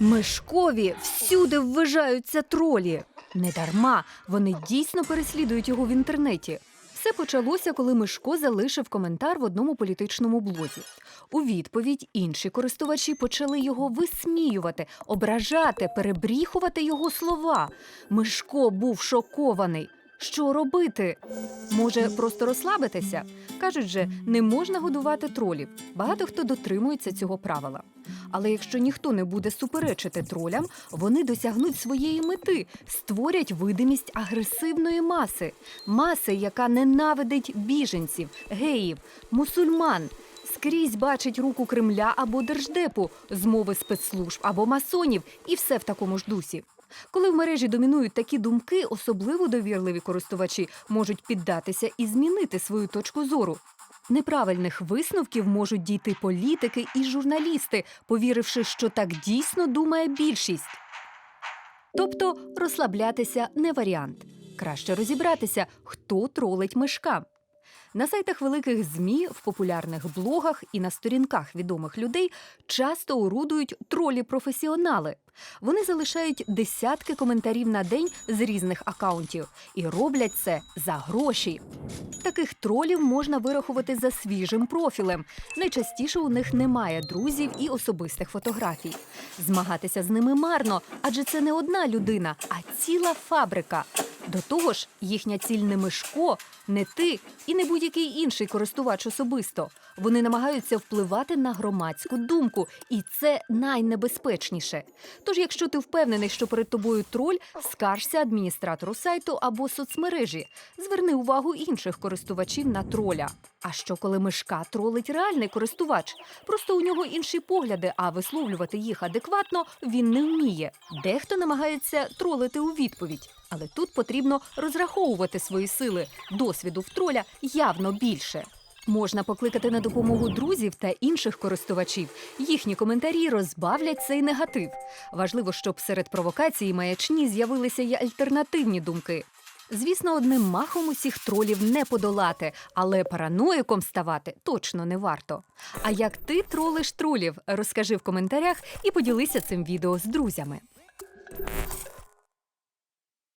Мишкові всюди ввижаються тролі. Недарма вони дійсно переслідують його в інтернеті. Все почалося, коли Мишко залишив коментар в одному політичному блозі. У відповідь інші користувачі почали його висміювати, ображати, перебріхувати його слова. Мишко був шокований. Що робити? Може, просто розслабитися? Кажуть же, не можна годувати тролів. Багато хто дотримується цього правила. Але якщо ніхто не буде суперечити тролям, вони досягнуть своєї мети, створять видимість агресивної маси, маси, яка ненавидить біженців, геїв, мусульман. Скрізь бачить руку Кремля або держдепу, змови спецслужб або масонів, і все в такому ж дусі. Коли в мережі домінують такі думки, особливо довірливі користувачі можуть піддатися і змінити свою точку зору. Неправильних висновків можуть дійти політики і журналісти, повіривши, що так дійсно думає більшість. Тобто розслаблятися не варіант. Краще розібратися, хто тролить мишка. На сайтах великих ЗМІ, в популярних блогах і на сторінках відомих людей часто орудують тролі-професіонали. Вони залишають десятки коментарів на день з різних акаунтів і роблять це за гроші. Таких тролів можна вирахувати за свіжим профілем. Найчастіше у них немає друзів і особистих фотографій. Змагатися з ними марно, адже це не одна людина, а ціла фабрика. До того ж, їхня ціль не Мишко, не ти і не будь-який інший користувач особисто. Вони намагаються впливати на громадську думку, і це найнебезпечніше. Тож, якщо ти впевнений, що перед тобою троль, скаржся адміністратору сайту або соцмережі. Зверни увагу інших користувачів на троля. А що коли мишка тролить реальний користувач? Просто у нього інші погляди, а висловлювати їх адекватно він не вміє. Дехто намагається тролити у відповідь. Але тут потрібно розраховувати свої сили. Досвіду в троля явно більше. Можна покликати на допомогу друзів та інших користувачів. Їхні коментарі розбавлять цей негатив. Важливо, щоб серед провокації маячні з'явилися й альтернативні думки. Звісно, одним махом усіх тролів не подолати, але параноїком ставати точно не варто. А як ти тролиш тролів, розкажи в коментарях і поділися цим відео з друзями.